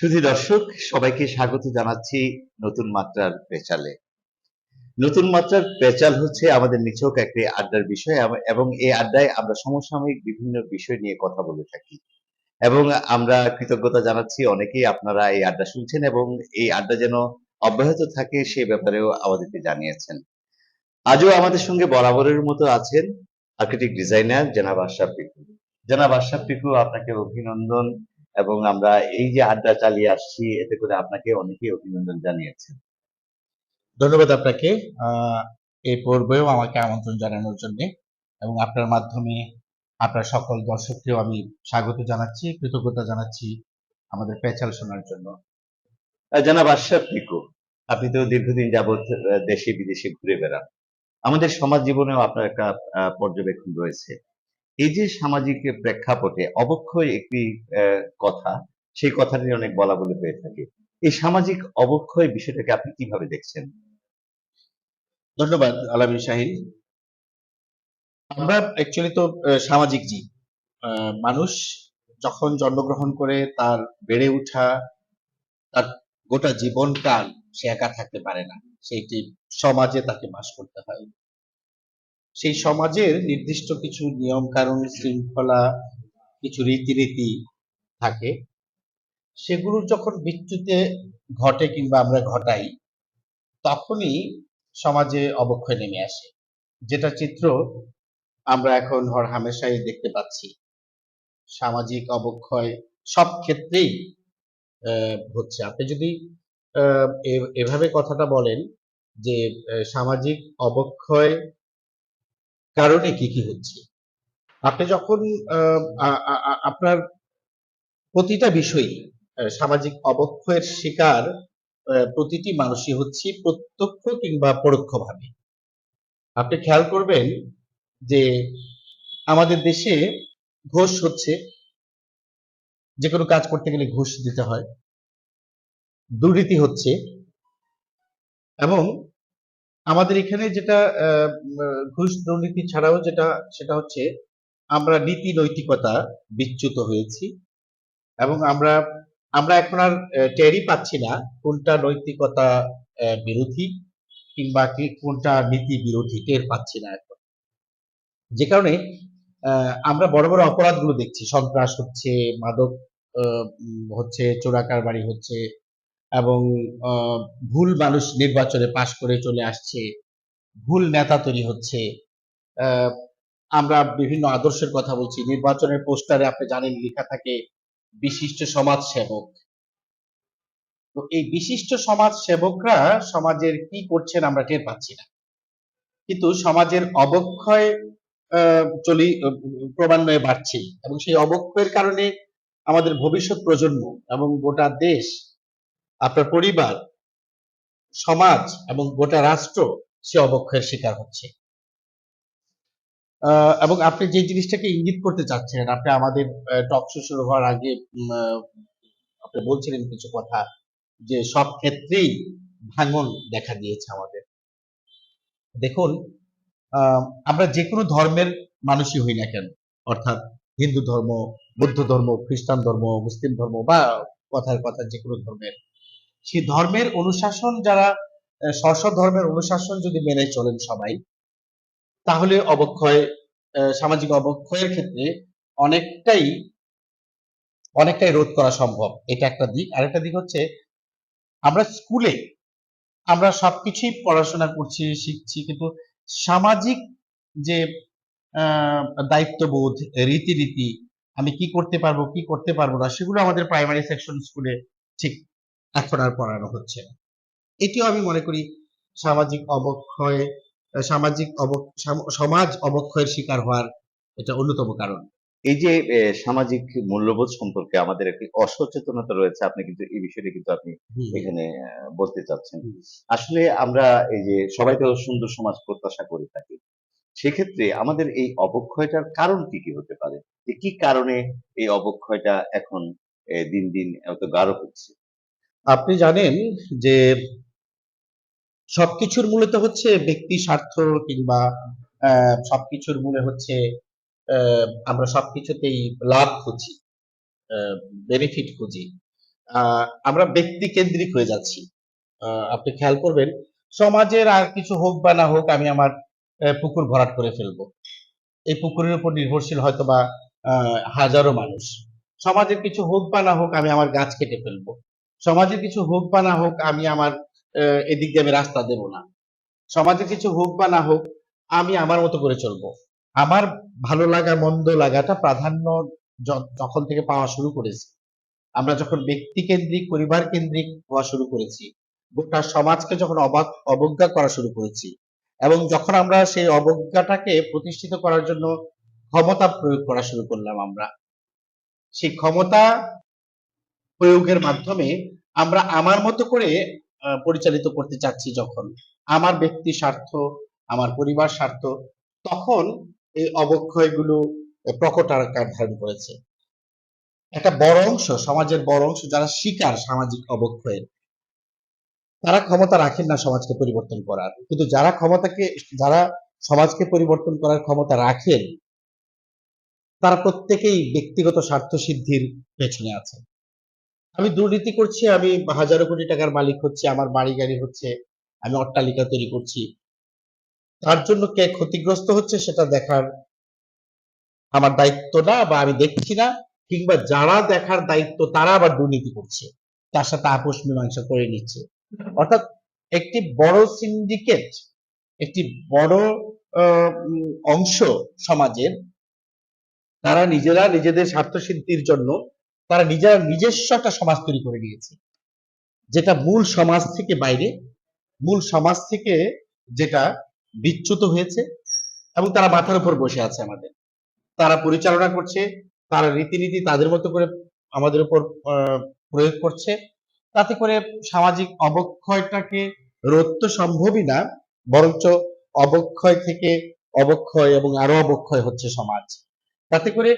শুধু দর্শক, সবাইকে স্বাগত জানাচ্ছি নতুন মাত্রার পেচালে। নতুন মাত্রার পেচাল হচ্ছে আমাদের নিছক একটি আড্ডার বিষয় এবং এই আড্ডায় আমরা সমসাময়িক বিভিন্ন বিষয় নিয়ে কথা বলে থাকি। এবং আমরা কৃতজ্ঞতা জানাচ্ছি অনেকেই আপনারা এই আড্ডা শুনছেন এবং এই আড্ডা যেন অব্যাহত থাকে সে ব্যাপারেও আমাদেরকে জানিয়েছেন। আজও আমাদের সঙ্গে বরাবরের মতো আছেন আর্কিটেক্ট ডিজাইনার জনাব আশরাফ পিকু জনাব আশরাফ পিকু আপনাকে অভিনন্দন। এবং আমরা এই যে আড্ডা চালিয়ে আসছি এতে করে আপনাকে অনেকেই অভিনন্দন জানিয়েছেন। ধন্যবাদ আপনাকে। আহ, এই পর্বেও আমাকে আমন্ত্রণ জানানোর জন্য এবং আপনার মাধ্যমে আপনার সকল দর্শককেও আমি স্বাগত জানাচ্ছি কৃতজ্ঞতা জানাচ্ছি আমাদের পেঁচাল শোনার জন্য। জনাব আশরাফ পিকু আপনি তো দীর্ঘদিন যাবৎ দেশে বিদেশে ঘুরে বেড়ান। আমাদের সমাজ জীবনেও আপনার একটা আহ, পর্যবেক্ষণ রয়েছে। এই যে সামাজিক প্রেক্ষাপটে অবক্ষয় একটি কথা, সেই কথাটি অনেক বলা বলে হয়ে থাকে। এই সামাজিক অবক্ষয় বিষয়টাকে আপনি কীভাবে দেখছেন? ধন্যবাদ, আলামিন শাহিন আমরা অ্যাকচুয়ালি তো সামাজিক জীব। মানুষ যখন জন্মগ্রহণ করে তার বেড়ে ওঠা, তার গোটা জীবনকাল সে একা থাকতে পারে না। সে একটি সমাজে তাকে বাস করতে হয়। সেই সমাজের নির্দিষ্ট কিছু নিয়ম কানুন শৃঙ্খলা কিছু রীতিনীতি থাকে, সেগুলোর যখন বিচ্যুতে ঘটে কিংবা আমরা ঘটাই, তখনই সমাজে অবক্ষয় নেমে আসে। যেটা চিত্র আমরা এখন হর হামেশাই দেখতে পাচ্ছি। সামাজিক অবক্ষয় সব ক্ষেত্রেই হচ্ছে আপনি যদি এভাবে কথাটা বলেন যে সামাজিক অবক্ষয় কারণে কি কি হচ্ছে? আপনি যখন আপনার প্রতিটা বিষয়ই সামাজিক অবক্ষয়ের শিকার প্রতিটি মানুষই হচ্ছে প্রত্যক্ষ কিংবা পরোক্ষভাবে। আপনি খেয়াল করবেন যে আমাদের দেশে ঘোষ হচ্ছে যে কোনো কাজ করতে গেলে ঘুষ দিতে হয়, দুর্নীতি হচ্ছে, এবং আমাদের এখানে যেটা ঘুষ দুর্নীতি ছাড়াও যেটা, সেটা হচ্ছে আমরা নীতি নৈতিকতা বিচ্যুত হয়েছি এবং আমরা আমরা এখন আর টেরি পাচ্ছি না কোনটা নৈতিকতা বিরোধী কিংবা কি, কোনটা নীতি বিরোধী, টের পাচ্ছি না এখন। যে কারণে আমরা বড় বড় অপরাধগুলো দেখছি। সন্ত্রাস হচ্ছে, মাদক হচ্ছে, চোরাকারবারি হচ্ছে এবং ভুল মানুষ নির্বাচনে পাশ করে চলে আসছে, ভুল নেতা তৈরি হচ্ছে আমরা বিভিন্ন আদর্শের কথা বলছি, নির্বাচনের পোস্টারে আপনি জানেন লেখা থাকে, বিশিষ্ট সমাজ সেবক তো এই বিশিষ্ট সমাজ সেবকরা সমাজের কি করছেন আমরা টের পাচ্ছি না। কিন্তু সমাজের অবক্ষয় চলি ক্রমান্বয়ে বাড়ছে এবং সেই অবক্ষয়ের কারণে আমাদের ভবিষ্যৎ প্রজন্ম এবং গোটা দেশ আপনার পরিবার, সমাজ এবং গোটা রাষ্ট্র সে অবক্ষয়ের শিকার হচ্ছে। এবং আপনি যে জিনিসটাকে ইঙ্গিত করতে চাচ্ছেন আপনি আমাদের টক শো শুরু হওয়ার আগে আপনি বলছিলেন কিছু কথা যে সব ক্ষেত্রেই ভাঙন দেখা দিয়েছে আমাদের। দেখুন আমরা যে কোনো ধর্মের মানুষই হই না কেন? অর্থাৎ হিন্দু ধর্ম, বৌদ্ধ ধর্ম, খ্রিস্টান ধর্ম, মুসলিম ধর্ম বা কথার কথা যে কোনো ধর্মের। সেই ধর্মের অনুশাসন যারা স্ব ধর্মের অনুশাসন যদি মেনে চলেন সবাই, তাহলে অবক্ষয় সামাজিক অবক্ষয়ের ক্ষেত্রে অনেকটাই অনেকটাই রোধ করা সম্ভব। এটা একটা দিক। আরেকটা দিক হচ্ছে, আমরা স্কুলে আমরা সবকিছুই পড়াশোনা করছি, শিখছি, কিন্তু সামাজিক যে দায়িত্ববোধ, রীতিনীতি, আমি কি করতে পারব, কি করতে পারব না, সেগুলো আমাদের প্রাইমারি সেকশন স্কুলে ঠিক এখন আর পড়ানো হচ্ছে না। এটিও আমি মনে করি সামাজিক অবক্ষয় সামাজিক সমাজ অবক্ষয়ের শিকার হওয়ার এটা অন্যতম কারণ। এই যে সামাজিক মূল্যবোধ সম্পর্কে আমাদের একটি অসচেতনতা রয়েছে আপনি কিন্তু এই বিষয়টা কিন্তু আপনি এখানে বলতে চাচ্ছেন। আসলে আমরা এই যে সবাই তো সুন্দর সমাজ প্রত্যাশা করে থাকি সেক্ষেত্রে আমাদের এই অবক্ষয়টার কারণ কি কি হতে পারে? যে কি কারণে এই অবক্ষয়টা এখন দিন দিন এত গাঢ় হচ্ছে? আপনি জানেন যে সবকিছুর মূলত হচ্ছে ব্যক্তি স্বার্থ কিংবা সবকিছুর মূলে হচ্ছে আমরা সবকিছুতেই লাভ খুঁজি বেনিফিট খুঁজি। আমরা ব্যক্তি কেন্দ্রিক হয়ে যাচ্ছি। আপনি খেয়াল করবেন, সমাজের আর কিছু হোক বা না হোক আমি আমার পুকুর ভরাট করে ফেলব। এই পুকুরের উপর নির্ভরশীল হয়তো বা হাজারো মানুষ। সমাজের কিছু হোক বা না হোক আমি আমার গাছ কেটে ফেলব। সমাজের কিছু হোক বা না হোক, আমি আমার এদিক দিয়ে আমি রাস্তা দেব না। সমাজে কিছু হোক বা না হোক, আমি আমার মতো করে চলবো। আমার ভালো লাগা, মন্দ লাগাটা প্রাধান্য যখন থেকে পাওয়া শুরু করেছি। আমরা যখন ব্যক্তি কেন্দ্রিক, পরিবার কেন্দ্রিক হওয়া শুরু করেছি, গোটা সমাজকে যখন অবাক অবজ্ঞা করা শুরু করেছি এবং যখন আমরা সেই অবজ্ঞাটাকে প্রতিষ্ঠিত করার জন্য ক্ষমতা প্রয়োগ করা শুরু করলাম আমরা। সেই ক্ষমতা প্রয়োগের মাধ্যমে আমরা আমার মতো করে পরিচালিত করতে চাচ্ছি যখন আমার ব্যক্তি স্বার্থ, আমার পরিবার স্বার্থ, তখন এই অবক্ষয়গুলো প্রকট আকার ধারণ করেছে। একটা বড় অংশ, সমাজের বড় অংশ যারা শিকার সামাজিক অবক্ষয়ের তারা ক্ষমতা রাখেন না সমাজকে পরিবর্তন করার। কিন্তু যারা ক্ষমতাকে, যারা সমাজকে পরিবর্তন করার ক্ষমতা রাখেন, তারা প্রত্যেকেই ব্যক্তিগত স্বার্থ সিদ্ধির পেছনে আছে। আমি দুর্নীতি করছি, আমি হাজারো কোটি টাকার মালিক হচ্ছে, আমার বাড়ি গাড়ি হচ্ছে, আমি অট্টালিকা তৈরি করছি। তার জন্য কে ক্ষতিগ্রস্ত হচ্ছে সেটা দেখার আমার দায়িত্ব না বা আমি দেখছি না, কিংবা যারা দেখার দায়িত্ব তারা আবার দুর্নীতি করছে, তার সাথে আপোষ মীমাংসা করে নিচ্ছে। অর্থাৎ একটি বড় সিন্ডিকেট একটি বড় অংশ সমাজের, তারা নিজেরা নিজেদের স্বার্থ সিদ্ধির জন্য তারা নিজেরা নিজস্ব একটা সমাজ তৈরি করে নিয়েছে। যেটা মূল সমাজ থেকে বাইরে, মূল সমাজ থেকে যেটা বিচ্যুত হয়েছে এবং তারা মাথার উপর বসে আছে আমাদের। তারা পরিচালনা করছে, তারা রীতিনীতি তাদের মতো করে আমাদের উপর প্রয়োগ করছে। তাতে করে সামাজিক অবক্ষয়টাকে রোধ তো সম্ভবই না, বরঞ্চ অবক্ষয় থেকে অবক্ষয় এবং আরও অবক্ষয় হচ্ছে সমাজ। তাতে করে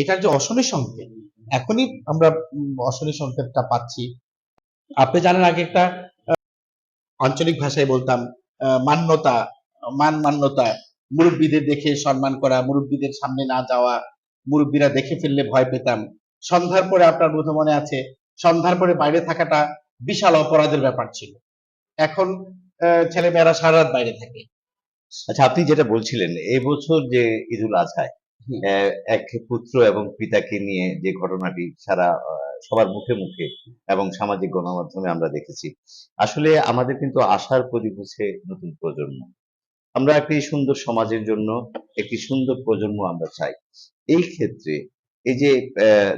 এটার যে অশনি সংকেত, এখনই আমরা অশনি সংকেতটা পাচ্ছি। আপনি জানেন আগে একটা আঞ্চলিক ভাষায় বলতাম মান্যতা, মান মান্যতা, মুরব্বীদের দেখে সম্মান করা, মুরব্বীদের সামনে না যাওয়া, মুরব্বীরা দেখে ফেললে ভয় পেতাম। সন্ধ্যার পরে আপনার বোধ মনে আছে, সন্ধ্যার পরে বাইরে থাকাটা বিশাল অপরাধের ব্যাপার ছিল। এখন ছেলে মেয়েরা সারা রাত বাইরে থাকে। আচ্ছা আপনি যেটা বলছিলেন এই বছর যে ঈদুল আজহায় আহ, এক পুত্র এবং পিতাকে নিয়ে যে ঘটনাটি সারা সবার মুখে মুখে এবং সামাজিক গণমাধ্যমে আমরা দেখেছি। আসলে আমাদের কিন্তু আশার প্রদীপ হচ্ছে নতুন প্রজন্ম। আমরা একটি সুন্দর সমাজের জন্য একটি সুন্দর প্রজন্ম আমরা চাই। এই ক্ষেত্রে এই যে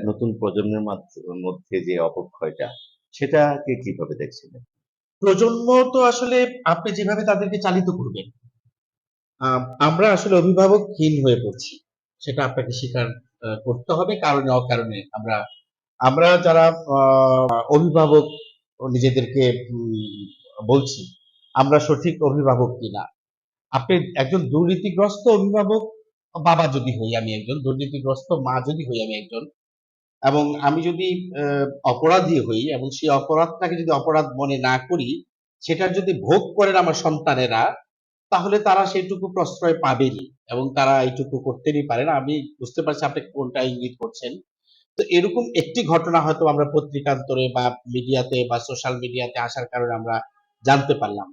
নতুন প্রজন্মের মাধ্য- যে অবক্ষয়টা সেটাকে কীভাবে দেখছিলেন? প্রজন্ম তো আসলে আপনি যেভাবে তাদেরকে চালিত করবেন আম, আমরা আসলে অভিভাবকহীন হয়ে পড়ছি। সেটা আপনাকে স্বীকার করতে হবে কারণে, অকারণে আমরা আমরা যারা অভিভাবক নিজেদেরকে বলছি, আমরা সঠিক অভিভাবক কিনা আপনি একজন দুর্নীতিগ্রস্ত অভিভাবক, বাবা যদি হই আমি একজন, দুর্নীতিগ্রস্ত মা যদি হই আমি একজন, এবং আমি যদি অপরাধী হই এবং সেই অপরাধটাকে যদি অপরাধ মনে না করি সেটার যদি ভোগ করেন আমার সন্তানেরা তাহলে তারা সেইটুকু প্রশ্রয় পাবেনি এবং তারা এইটুকু করতেই পারে না। আমি বুঝতে পারছি আপনি কোনটা ইঙ্গিত করছেন। তো এরকম একটি ঘটনা হয়তো আমরা পত্রিকান্তরে বা মিডিয়াতে বা সোশ্যাল মিডিয়াতে আসার কারণে আমরা জানতে পারলাম।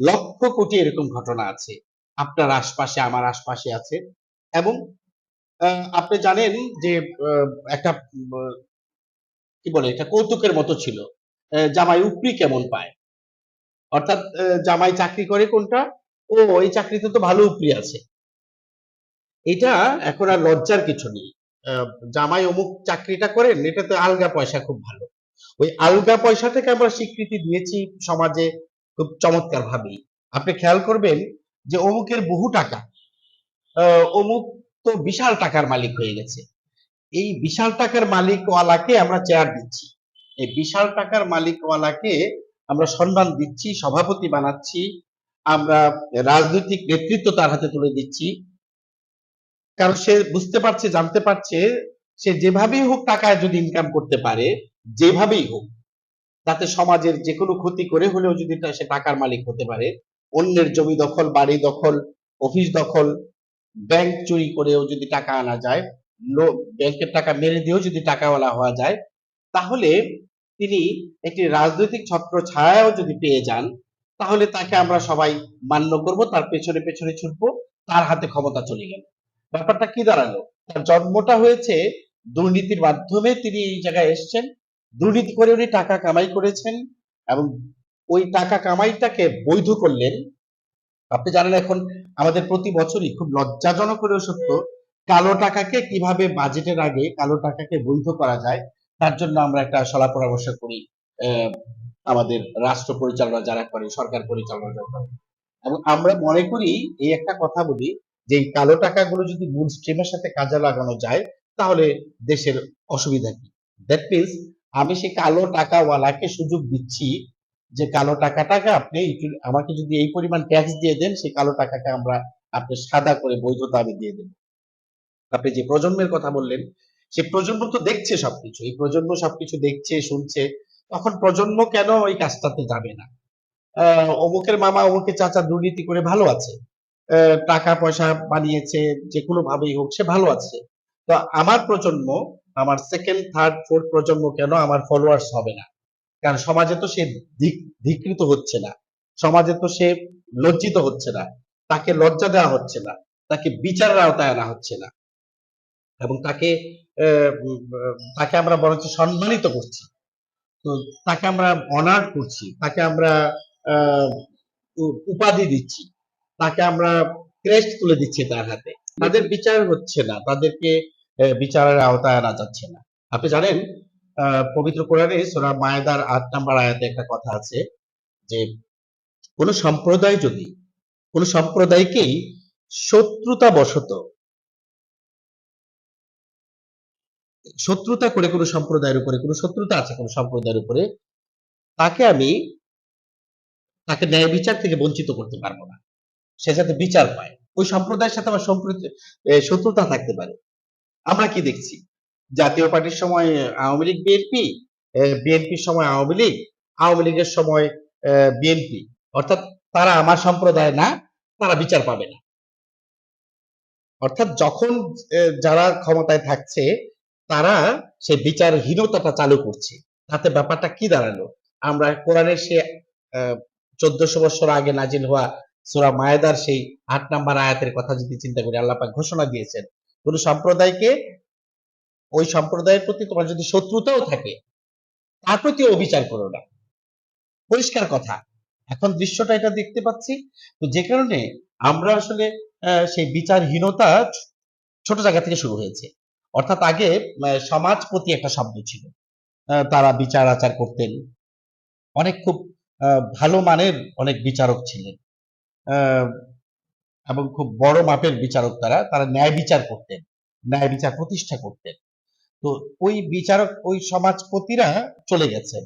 লক্ষ কোটি এরকম ঘটনা আছে। আপনার আশপাশে, আমার আশপাশে আছে। এবং আপনি জানেন যে একটা, কি বলে এটা কৌতুকের মতো ছিল। জামাই উপরি কেমন পায়? অর্থাৎ জামাই চাকরি করে কোনটা? ও ওই চাকরিতে তো ভালো উপরি আছে। এটা এখন আর লজ্জার কিছু নেই। জামাই অমুক চাকরিটা করেন, এটাতে আলগা পয়সা খুব ভালো। ওই আলগা পয়সা থেকে আমরা স্বীকৃতি দিয়েছি সমাজে খুব চমৎকার ভাবেই আপনি খেয়াল করবেন যে অমুকের বহু টাকা অমুক তো বিশাল টাকার মালিক হয়ে গেছে। এই বিশাল টাকার মালিকওয়ালাকে আমরা চেয়ার দিচ্ছি। এই বিশাল টাকার মালিকওয়ালাকে আমরা সম্মান দিচ্ছি, সভাপতি বানাচ্ছি আমরা রাজনৈতিক নেতৃত্ব তার হাতে তুলে দিচ্ছি। কারণ সে বুঝতে পারছে, জানতে পারছে, সে যেভাবেই হোক টাকা যদি ইনকাম করতে পারে, যেভাবেই হোক, তাতে সমাজের যে কোনো ক্ষতি করে হলেও যদি সে টাকার মালিক হতে পারে, অন্যের জমি দখল, বাড়ি দখল, অফিস দখল ব্যাংক চুরি করেও যদি টাকা আনা যায় ব্যাংকের টাকা মেরে দিয়েও যদি টাকাওয়ালা হওয়া যায়, তাহলে তিনি একটি রাজনৈতিক ছত্র ছায়াও যদি পেয়ে যান তাহলে তাকে আমরা সবাই মান্য করব, তার পেছনে পেছনে ছুটবো, তার হাতে ক্ষমতা চলে গেল। ব্যাপারটা কি দাঁড়াল? তার জন্মটা হয়েছে দুর্নীতির মাধ্যমে তিনি এই জায়গায় এসেছেন। দুর্নীতি করে উনি টাকা কামাই করেছেন এবং ওই টাকা কামাইটাকে বৈধ করলেন। আপনি জানেন এখন আমাদের প্রতি বছরই খুব লজ্জাজনক হলেও সত্য, কালো টাকাকে কীভাবে বাজেটের আগে কালো টাকাকে বৈধ করা যায়, তার জন্য আমরা একটা সলা পরামর্শ করি। আমাদের রাষ্ট্র পরিচালনা যারা করে, সরকার পরিচালনা যারা করে। এবং আমরা মনে করি, এই একটা কথা বলি, যে এই কালো টাকাগুলো যদি মূল স্ট্রিমের সাথে কাজে লাগানো যায়, তাহলে দেশের অসুবিধা কি? দ্যাট মিনস আমি সেই কালো টাকাওয়ালাকে সুযোগ দিচ্ছি, যে কালো টাকাটাকে আপনি আমাকে যদি এই পরিমাণ ট্যাক্স দিয়ে দেন, সেই কালো টাকাকে আমরা আপনি সাদা করে বৈধতা আমি দিয়ে দেব। আপনি যে প্রজন্মের কথা বললেন সেই প্রজন্ম তো দেখছে সবকিছু। এই প্রজন্ম সবকিছু দেখছে, শুনছে তখন প্রজন্ম কেন ওই কাজটাতে যাবে না? অমুকের মামা, অমুকের চাচা দুর্নীতি করে ভালো আছে। টাকা পয়সা বানিয়েছে, যে কোনো ভাবেই হোক, সে ভালো আছে। তো আমার প্রজন্ম, আমার সেকেন্ড থার্ড ফোর্থ প্রজন্ম কেন আমার ফলোয়ার্স হবে না? কারণ সমাজে তো সে ধিক- ধিকৃত হচ্ছে না। সমাজে তো সে লজ্জিত হচ্ছে না। তাকে লজ্জা দেওয়া হচ্ছে না। তাকে বিচারের আওতায় আনা হচ্ছে না। এবং তাকে তাকে আমরা বরঞ্চ সম্মানিত করছি। তো তাকে আমরা অনার করছি, তাকে আমরা উপাধি দিচ্ছি, তাকে আমরা ক্রেস্ট তুলে দিচ্ছি তার হাতে। তাদের বিচার হচ্ছে না, তাদেরকে বিচারের আওতায় আনা যাচ্ছে না। আপনি জানেন পবিত্র কোরআনে সূরা মায়েদার আট নাম্বার আয়াতে একটা কথা আছে যে, কোন সম্প্রদায় যদি, কোন সম্প্রদায়কেই শত্রুতা বশত শত্রুতা করে কোনো সম্প্রদায়ের উপরে, কোনো শত্রুতা আছে কোনো সম্প্রদায়ের উপরে, তাকে আমি তাকে ন্যায় বিচার থেকে বঞ্চিত করতে পারব না। সে যাতে বিচার পায়। ওই সম্প্রদায়ের সাথে আমার শত্রুতা থাকতে পারে। আমরা কি দেখছি? জাতীয় পার্টির সময় আওয়ামী লীগ, বিএনপি বিএনপির সময় আওয়ামী লীগ, আওয়ামী লীগের সময় বিএনপি। অর্থাৎ তারা আমার সম্প্রদায় না, তারা বিচার পাবে না। অর্থাৎ যখন যারা ক্ষমতায় থাকছে তারা সেই বিচারহীনতাটা চালু করছে। তাতে ব্যাপারটা কি দাঁড়াল? আমরা কোরআনের সে চোদ্দশো বছর আগে নাজিল হওয়া সূরা মায়েদার সেই আট নাম্বার আয়াতের কথা যদি চিন্তা করি, আল্লাহ পাক ঘোষণা দিয়েছেন। কোন সম্প্রদায়কে, ওই সম্প্রদায়ের প্রতি তোমার যদি শত্রুতাও থাকে, তার প্রতি অবিচার করো না। পরিষ্কার কথা। এখন দৃশ্যটা এটা দেখতে পাচ্ছি। তো যে কারণে আমরা আসলে সেই বিচারহীনতা ছোট জায়গা থেকে শুরু হয়েছে। অর্থাৎ আগে আহ, সমাজপতি একটা শব্দ ছিল। তারা বিচার আচার করতেন। অনেক খুব ভালো মানের অনেক বিচারক ছিলেন। এবং খুব বড় মাপের বিচারক তারা। তারা ন্যায় বিচার করতেন ন্যায় বিচার প্রতিষ্ঠা করতেন। তো ওই বিচারক ওই সমাজপতিরা চলে গেছেন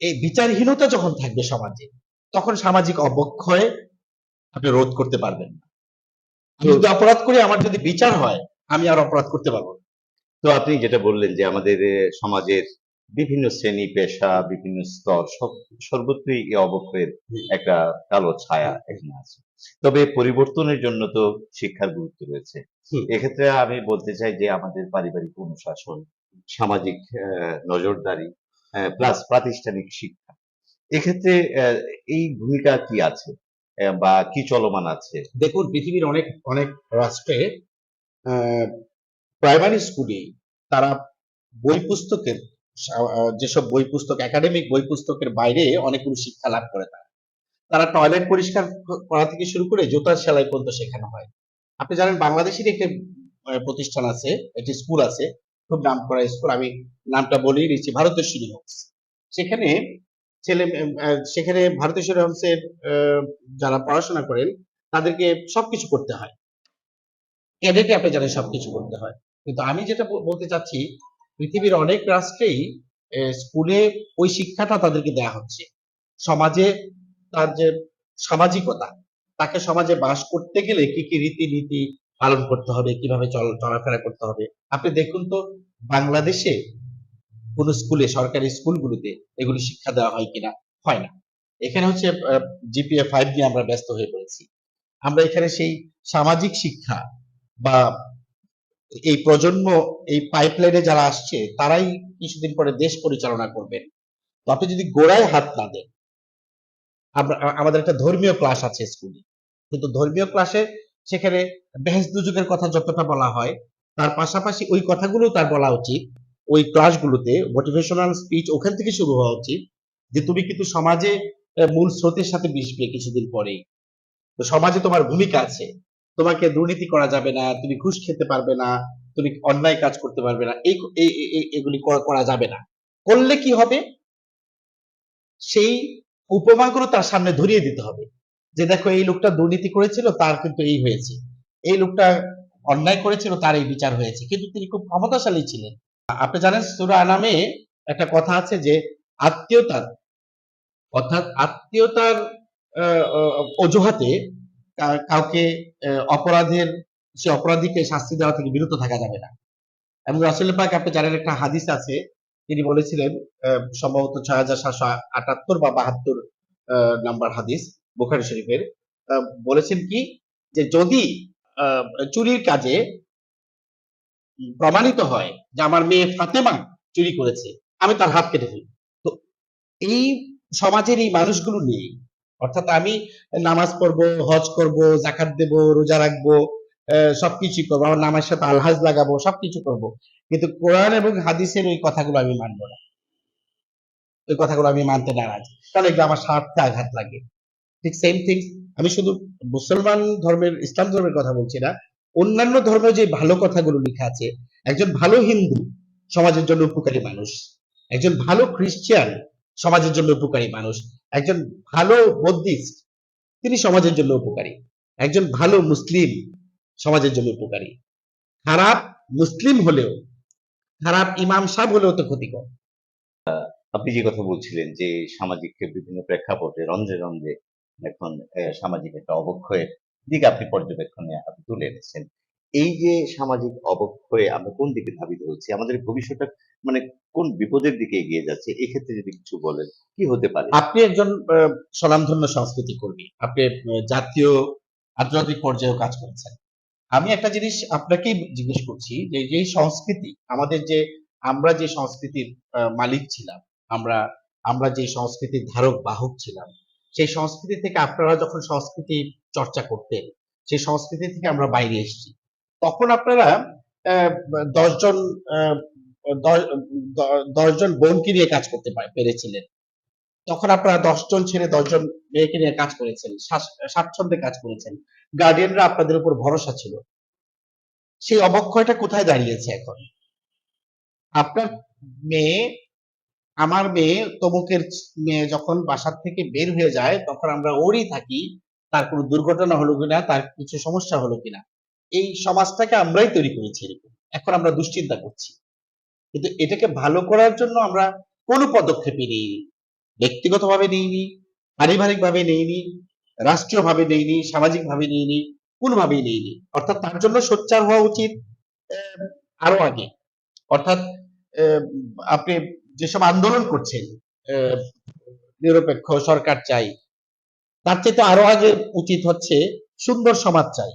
এই বিচারহীনতা যখন থাকবে সমাজে তখন সামাজিক অবক্ষয় আপনি রোধ করতে পারবেন না। আমি যদি অপরাধ করি আমার যদি বিচার হয় আমি আর অপরাধ করতে পারব তো আপনি যেটা বললেন যে আমাদের সমাজের বিভিন্ন শ্রেণি পেশা বিভিন্ন স্তর সব সর্বত্রই এই অবক্ষয়ের একটা কালো ছায়া এখানে আছে। তবে পরিবর্তনের জন্য তো শিক্ষার গুরুত্ব রয়েছে। এক্ষেত্রে আমি বলতে চাই যে আমাদের পারিবারিক অনুশাসন সামাজিক নজরদারি প্লাস প্রাতিষ্ঠানিক শিক্ষা। এক্ষেত্রে এই ভূমিকা কি আছে? বা কি চলমান আছে? দেখুন পৃথিবীর অনেক অনেক রাষ্ট্রে প্রাইমারি স্কুলে তারা বই পুস্তকের, যেসব বই পুস্তক একাডেমিক বই পুস্তকের বাইরে অনেকগুলো শিক্ষা লাভ করে তারা। তারা টয়লেট পরিষ্কার করা থেকে শুরু করে জুতার সেলাই পর্যন্ত শেখানো হয়। আপনি জানেন বাংলাদেশের একটি প্রতিষ্ঠান আছে, একটি স্কুল আছে, খুব নাম করা স্কুল আমি নামটা বলেই দিচ্ছি ভারতেশ্বরী হোমস সেখানে ছেলে সেখানে ভারতেশ্বরী হোমসের যারা পড়াশোনা করেন, তাদেরকে সবকিছু করতে হয়। ক্যাডেটে আপনি জানেন সবকিছু করতে হয়। কিন্তু আমি যেটা বলতে চাচ্ছি, পৃথিবীর অনেক রাষ্ট্রেই স্কুলে ওই শিক্ষাটা তাদেরকে দেয়া হচ্ছে। সমাজে তার যে সামাজিকতা, তাকে সমাজে বাস করতে গেলে কি কি রীতিনীতি পালন করতে হবে, কীভাবে চল, চলাফেরা করতে হবে? আপনি দেখুন তো, বাংলাদেশে কোন স্কুলে, সরকারি স্কুলগুলোতে এগুলি শিক্ষা দেওয়া হয় কিনা? হয় না। এখানে হচ্ছে জিপিএ, ফাইভ নিয়ে আমরা ব্যস্ত হয়ে পড়েছি। আমরা এখানে সেই সামাজিক শিক্ষা বা এই প্রজন্ম, এই পাইপলাইনে যারা আসছে, তারাই কিছুদিন পরে দেশ পরিচালনা করবেন। তো আপনি যদি গোড়ায় হাত না দেন আমাদের একটা ধর্মীয় ক্লাস আছে স্কুলে কিন্তু ধর্মীয় ক্লাসে সেখানে বেহেস দুযুগের কথা যতটা বলা হয়, তার পাশাপাশি ওই কথাগুলো তার বলা উচিত। ওই ক্লাসগুলোতে মোটিভেশনাল স্পিচ ওখান থেকে শুরু হওয়া উচিত যে, তুমি কিন্তু সমাজে মূল স্রোতের সাথে মিশবে কিছুদিন পরেই? তো সমাজে তোমার ভূমিকা আছে। তোমাকে দুর্নীতি করা যাবে না, তুমি ঘুষ খেতে পারবে না, তুমি অন্যায় কাজ করতে পারবে না, এই এগুলি করা- যাবে না। করলে কি হবে? সেই উপমাগুলো তার সামনে ধরিয়ে দিতে হবে যে দেখো এই লোকটা দুর্নীতি করেছিল, তার কিন্তু এই হয়েছে। এই লোকটা অন্যায় করেছিল, তার এই বিচার হয়েছে। কিন্তু তিনি খুব ক্ষমতাশালী ছিলেন। আপনি জানেন সুরা নামে একটা কথা আছে যে আত্মীয়তার, অর্থাৎ আত্মীয়তার অজুহাতে কাউকে অপরাধের, সে অপরাধীকে শাস্তি দেওয়া থেকে বিরত থাকা যাবে না। এবং রাসুল পাক আপনি জানেন একটা হাদিস আছে, তিনি বলেছিলেন সম্ভবত ছয় হাজার সাতশো আটাত্তর বা বাহাত্তর নাম্বার হাদিস, বুখারি শরীফের বলেছেন কি, যে যদি চুরির কাজে প্রমাণিত হয় যে আমার মেয়ে ফাতেমা চুরি করেছে, আমি তার হাত কেটে ফেলি। তো এই সমাজের এই মানুষগুলো নেই। অর্থাৎ আমি নামাজ পড়ব, হজ করব জাকাত দেব, রোজা রাখব সবকিছু করব। আমার নামের সাথে আলহাজ লাগাবো, সবকিছু করব। কিন্তু কোরআন এবং হাদিসের ওই কথাগুলো আমি মানবো না। ওই কথাগুলো আমি মানতে নারাজ। কারণ এগুলো আমার স্বার্থে আঘাত লাগে। ঠিক সেম থিং আমি শুধু মুসলমান ধর্মের, ইসলাম ধর্মের কথা বলছি না। অন্যান্য ধর্মে যে ভালো কথাগুলো লেখা আছে, একজন ভালো হিন্দু সমাজের জন্য উপকারী মানুষ। একজন ভালো খ্রিস্টান সমাজের জন্য উপকারী মানুষ। একজন ভালো বৌদ্ধিস্ট, তিনি সমাজের জন্য উপকারী। একজন ভালো মুসলিম, সমাজের জন্য উপকারী। খারাপ মুসলিম হলেও, খারাপ ইমাম সাহেব হলেও তো ক্ষতিকর। আপনি যে কথা বলছিলেন যে সামাজিক বিভিন্ন প্রেক্ষাপটে, রন্ধ্রে রন্ধ্রে এখন সামাজিক একটা অবক্ষয়ের দিকে আপনি পর্যবেক্ষণে আপনি তুলে এনেছেন। এই যে সামাজিক অবক্ষয়ে আমরা কোন দিকে ধাবিত হচ্ছি, আমাদের ভবিষ্যৎটা মানে কোন বিপদের দিকে এগিয়ে যাচ্ছে এক্ষেত্রে যদি কিছু বলেন, কি হতে পারে? আপনি একজন স্বনামধন্য সংস্কৃতি কর্মী, আপনি জাতীয় আন্তর্জাতিক পর্যায়েও কাজ করেছেন। আমি একটা জিনিস আপনাকেই জিজ্ঞেস করছি যে এই সংস্কৃতি, আমাদের যে, আমরা যে সংস্কৃতির মালিক ছিলাম, আমরা আমরা যে সংস্কৃতির ধারক, বাহক ছিলাম, সেই সংস্কৃতি থেকে আপনারা যখন সংস্কৃতি চর্চা করতেন, সেই সংস্কৃতি থেকে আমরা বাইরে এসেছি। তখন আপনারা দশজন দশজন বোনকে নিয়ে কাজ করতে পেরেছিলেন। তখন আপনারা দশজন ছেড়ে দশজন মেয়েকে নিয়ে কাজ করেছেন স্বাচ্ছন্দ্যে কাজ করেছেন। গার্ডিয়ানরা আপনাদের উপর ভরসা ছিল। সেই অবক্ষয়টা কোথায় দাঁড়িয়েছে এখন? আপনার মেয়ে, আমার মেয়ে, তমুকের মেয়ে যখন বাসার থেকে বের হয়ে যায়, তখন আমরা ওরই থাকি, তার কোনো দুর্ঘটনা হলো কিনা, তার কিছু সমস্যা হলো কিনা। এই সমাজটাকে আমরাই তৈরি করেছি এরকম। এখন আমরা দুশ্চিন্তা করছি। কিন্তু এটাকে ভালো করার জন্য আমরা কোনো পদক্ষেপই নেইনি। ব্যক্তিগতভাবে নেইনি, পারিবারিকভাবে নেইনি, রাষ্ট্রীয়ভাবে নেইনি, সামাজিকভাবে নেইনি, কোনোভাবেই নেইনি। অর্থাৎ তার জন্য সোচ্চার হওয়া উচিত আরও আগে। অর্থাৎ আপনি যেসব আন্দোলন করছেন নিরপেক্ষ সরকার চাই, তার চেয়ে আরও আগে উচিত হচ্ছে সুন্দর সমাজ চাই।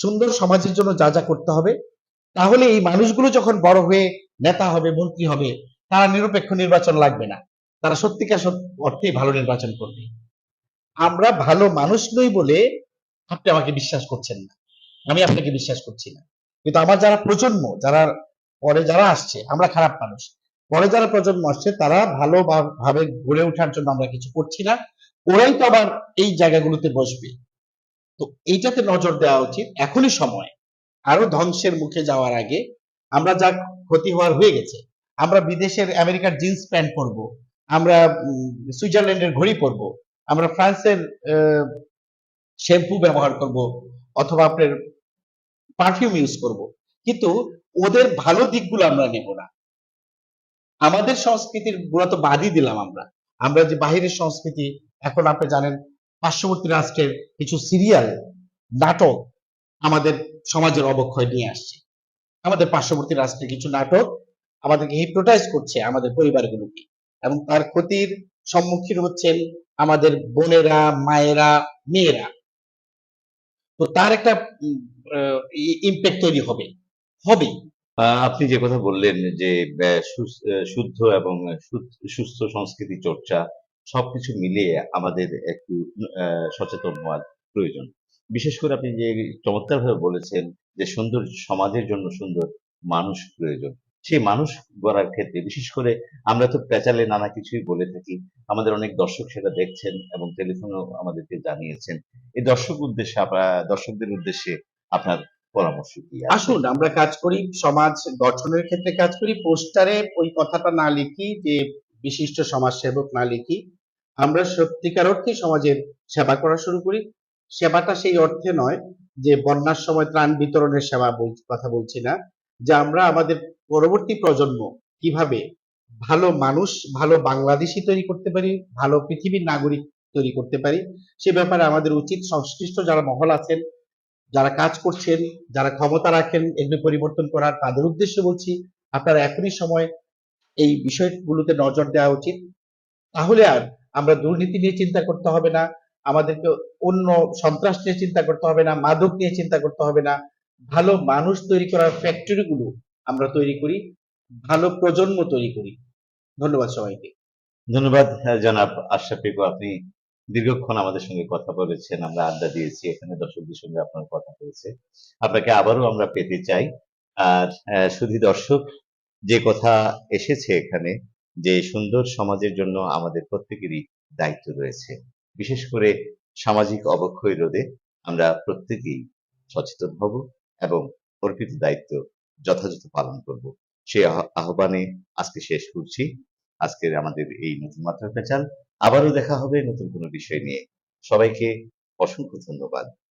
সুন্দর সমাজের জন্য যা যা করতে হবে, তাহলে এই মানুষগুলো যখন বড় হয়ে নেতা হবে, মন্ত্রী হবে, তারা নিরপেক্ষ নির্বাচন লাগবে না। তারা সত্যিকার সত- অর্থেই ভালো নির্বাচন করবে। আমরা ভালো মানুষ নই বলে আপনি আমাকে বিশ্বাস করছেন না। আমি আপনাকে বিশ্বাস করছি না। কিন্তু আমার যারা প্রজন্ম, যারা পরে যারা আসছে, আমরা খারাপ মানুষ। পরে যারা প্রজন্ম আসছে, তারা ভালো ভাবে গড়ে ওঠার জন্য আমরা কিছু করছি না। ওরাই তো আবার এই জায়গাগুলোতে বসবে। তো এইটাতে নজর দেওয়া উচিত এখনই সময়। আরও ধ্বংসের মুখে যাওয়ার আগে আমরা যা ক্ষতি হওয়ার হয়ে গেছে, আমরা বিদেশের আমেরিকার জিন্স প্যান্ট পরবো, আমরা সুইজারল্যান্ডের ঘড়ি পরবো, আমরা ফ্রান্সের শ্যাম্পু ব্যবহার করব, অথবা আপনার পারফিউম ইউজ করব। কিন্তু ওদের ভালো দিকগুলো আমরা নেব না। আমাদের সংস্কৃতিরগুলো তো বাদই দিলাম আমরা। আমরা যে বাহিরের সংস্কৃতি, এখন আপনি জানেন পার্শ্ববর্তী রাষ্ট্রের কিছু সিরিয়াল নাটক আমাদের সমাজের অবক্ষয় নিয়ে আসছে। আমাদের পার্শ্ববর্তী রাষ্ট্রের কিছু নাটক আমাদেরকে হিপনোটাইজ করছে আমাদের পরিবারগুলোকে এবং তার ক্ষতির সম্মুখীন হচ্ছেন আমাদের বোনেরা, মায়েরা, মেয়েরা। তো তার একটা ইম্প্যাক্ট তৈরি হবে। হবে। আপনি যে কথা বললেন যে শুদ্ধ এবং সুস্থ সংস্কৃতি চর্চা সবকিছু মিলিয়ে আমাদের একটু সচেতন হওয়ার প্রয়োজন। বিশেষ করে আপনি যে চমৎকার ভাবে বলেছেন যে সুন্দর সমাজের জন্য সুন্দর মানুষ প্রয়োজন। সেই মানুষ গড়ার ক্ষেত্রে বিশেষ করে আমরা তো পেঁচালে নানা কিছুই বলে থাকি, আমাদের অনেক দর্শক সেটা দেখছেন এবং টেলিফোনেও আমাদেরকে জানিয়েছেন। এই দর্শক উদ্দেশ্যে আপনার দর্শকদের উদ্দেশ্যে আপনার পরামর্শ কি? আসুন, আমরা কাজ করি, সমাজ গঠনের ক্ষেত্রে কাজ করি, পোস্টারে ওই কথাটা না লিখি যে বিশিষ্ট সমাজসেবক না লিখি। আমরা সত্যিকার অর্থে সমাজের সেবা করা শুরু করি। সেবাটা সেই অর্থে নয় যে বন্যার সময় ত্রাণ বিতরণের সেবা কথা বলছি না, যে আমরা আমাদের পরবর্তী প্রজন্ম কীভাবে ভালো মানুষ, ভালো বাংলাদেশি তৈরি করতে পারি, ভালো পৃথিবীর নাগরিক তৈরি করতে পারি, সে ব্যাপারে আমাদের উচিত সংশ্লিষ্ট যারা মহল আছেন, যারা কাজ করছেন, যারা ক্ষমতা রাখেন, এগুলো পরিবর্তন করার, তাদের উদ্দেশ্যে বলছি, আপনারা এখনই সময় এই বিষয়গুলোতে নজর দেওয়া উচিত। তাহলে আর আমরা দুর্নীতি নিয়ে চিন্তা করতে হবে না আমাদেরকে অন্য সন্ত্রাস নিয়ে চিন্তা করতে হবে না মাদক নিয়ে চিন্তা করতে হবে না। ভালো মানুষ তৈরি করার ফ্যাক্টরি গুলো আমরা তৈরি করি ভালো প্রজন্ম তৈরি করি। ধন্যবাদ সবাইকে। ধন্যবাদ জনাব আশরাফ আপনি দীর্ঘক্ষণ আমাদের সঙ্গে কথা বলেছেন আমরা আড্ডা দিয়েছি এখানে দর্শকদের সঙ্গে আপনার কথা হয়েছে। আপনাকে আবারও আমরা পেতে চাই। আর আহ, শুধু দর্শক যে কথা এসেছে এখানে যে সুন্দর সমাজের জন্য আমাদের প্রত্যেকেরই দায়িত্ব রয়েছে। বিশেষ করে সামাজিক অবক্ষয় রোধে আমরা প্রত্যেকেই সচেতন হব এবং অর্পিত দায়িত্ব যথাযথ পালন করব। সেই আহ- আহ্বানে আজকে শেষ করছি। আজকের আমাদের এই নতুন মাত্রা পেঁচাল। আবারও দেখা হবে নতুন কোনো বিষয় নিয়ে। সবাইকে অসংখ্য ধন্যবাদ।